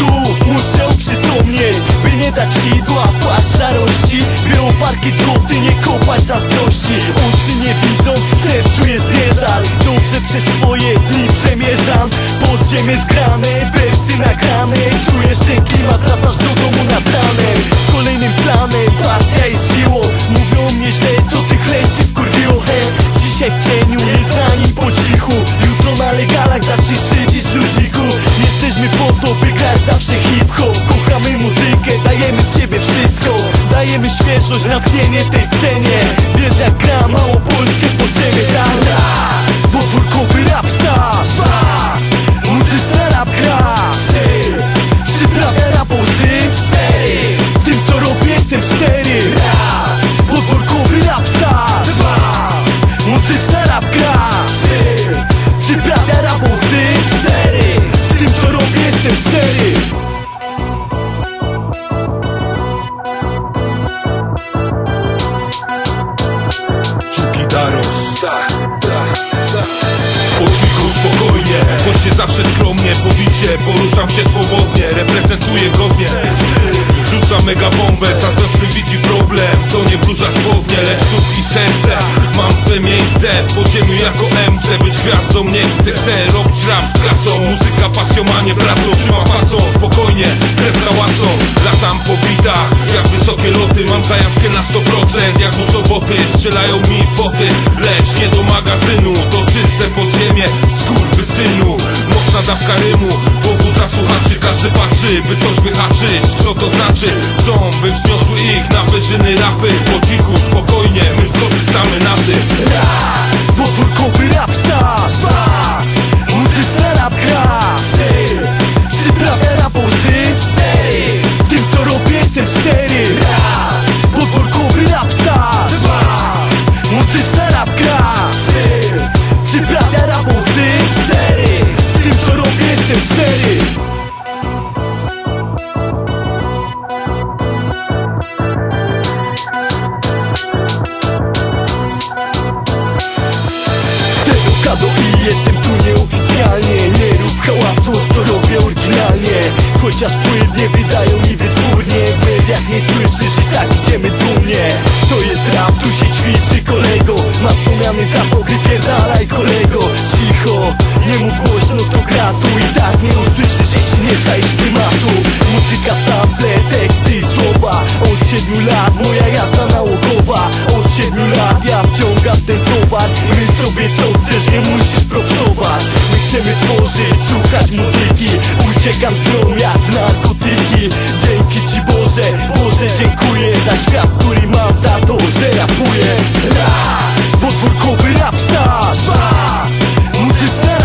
tu muszę uprzytomnieć By nie dać sidła płaszcz szarości By oparki truty nie kopać zazdrości. Oczy nie widzą, sercu jest bieżal Dobrze przez swoje dni przemierzam. Podziemie zgrane bez Jesteśmy po to, by grać zawsze hip-hop. Kochamy muzykę, dajemy z siebie wszystko. Dajemy świeżość, natchnienie tej scenie. Wiesz jak gra małopolskie podziemie tam raz. Rap spokojnie, choć się zawsze skromnie Pobicie, poruszam się swobodnie, reprezentuję godnie. Rzucam mega bombę, zazdrosny widzi problem. To nie bluza spodnie, lecz duch i serce. Mam swe miejsce w podziemiu jako MC Być gwiazdą nie chcę, chcę robić rap z klasą Muzyka pasją, a nie pracą. Trzymam pasą, spokojnie, krew za Latam po bitach, jak wysokie loty. Mam zajawkę na 100% Jak u soboty, strzelają mi foty Lecz nie do magazynu, dawka rymu Pobudza słuchaczy, każdy patrzy By coś wyhaczyć, co to znaczy? Chcą, by wzniosły ich na wyżyny rapy. Po cichu, spokojnie, my skorzystamy na tym Chociaż płynnie wydają mi wytwórnie. W mediach nie słyszysz i tak idziemy dumnie. To jest rap, tu się ćwiczy kolego. Masz wspomniany zapach, wypierdalaj kolego. Cicho, nie mów głośno, to gra tu I tak nie usłyszysz, jeśli nie czaisz klimatu. Muzyka, sample, teksty i słowa. Od siedmiu lat moja jazda nałogowa. Od siedmiu lat ja wciągam ten towar. My sobie co chcesz, nie musisz propsować. My chcemy tworzyć, słuchać muzyki. Uciekam z gromy Świat, który mam za to, że rapuję. Raz, podwórkowy rap staż Muzyczna